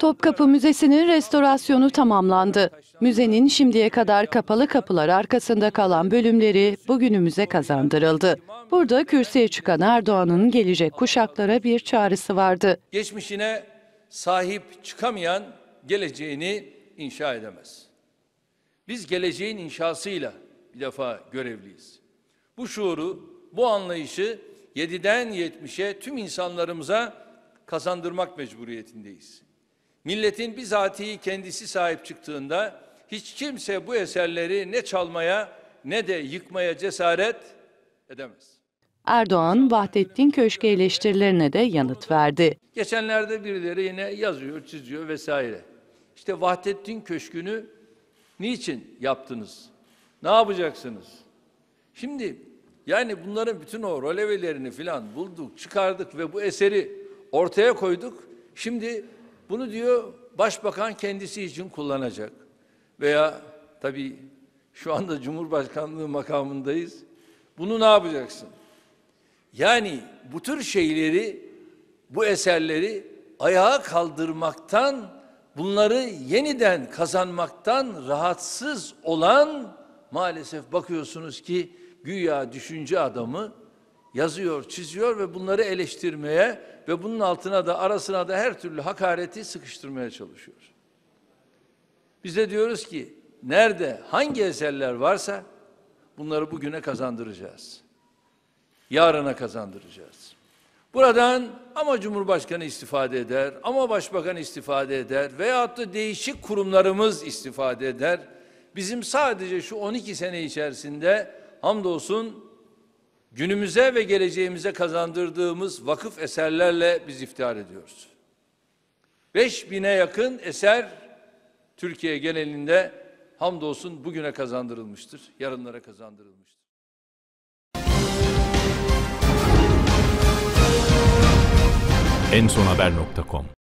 Topkapı Müzesi'nin restorasyonu tamamlandı. Müzenin şimdiye kadar kapalı kapılar arkasında kalan bölümleri bugünümüze kazandırıldı. Burada kürsüye çıkan Erdoğan'ın gelecek kuşaklara bir çağrısı vardı. geçmişine sahip çıkamayan geleceğini inşa edemez. Biz geleceğin inşasıyla bir defa görevliyiz. Bu şuuru, bu anlayışı 7'den 70'e tüm insanlarımıza kazandırmak mecburiyetindeyiz. Milletin bizatihi kendisi sahip çıktığında hiç kimse bu eserleri ne çalmaya ne de yıkmaya cesaret edemez. Erdoğan, Vahdettin Köşkü eleştirilerine de yanıt verdi. Geçenlerde birileri yine yazıyor, çiziyor vesaire. İşte Vahdettin Köşkü'nü niçin yaptınız? Ne yapacaksınız? Şimdi yani bunların bütün o rolevelerini filan bulduk, çıkardık ve bu eseri ortaya koyduk. Şimdi bunu diyor başbakan kendisi için kullanacak. Veya tabii şu anda Cumhurbaşkanlığı makamındayız. Bunu ne yapacaksın? Yani bu tür şeyleri, bu eserleri ayağa kaldırmaktan, bunları yeniden kazanmaktan rahatsız olan maalesef bakıyorsunuz ki güya düşünce adamı yazıyor, çiziyor ve bunları eleştirmeye ve bunun altına da arasına da her türlü hakareti sıkıştırmaya çalışıyor. Biz de diyoruz ki nerede hangi eserler varsa bunları bugüne kazandıracağız yarına kazandıracağız. Buradan ama Cumhurbaşkanı istifade eder, ama Başbakan istifade eder veyahut da değişik kurumlarımız istifade eder. Bizim sadece şu 12 sene içerisinde hamdolsun günümüze ve geleceğimize kazandırdığımız vakıf eserlerle biz iftihar ediyoruz. 5000'e yakın eser Türkiye genelinde hamdolsun bugüne kazandırılmıştır, yarınlara kazandırılmıştır. ensonhaber.com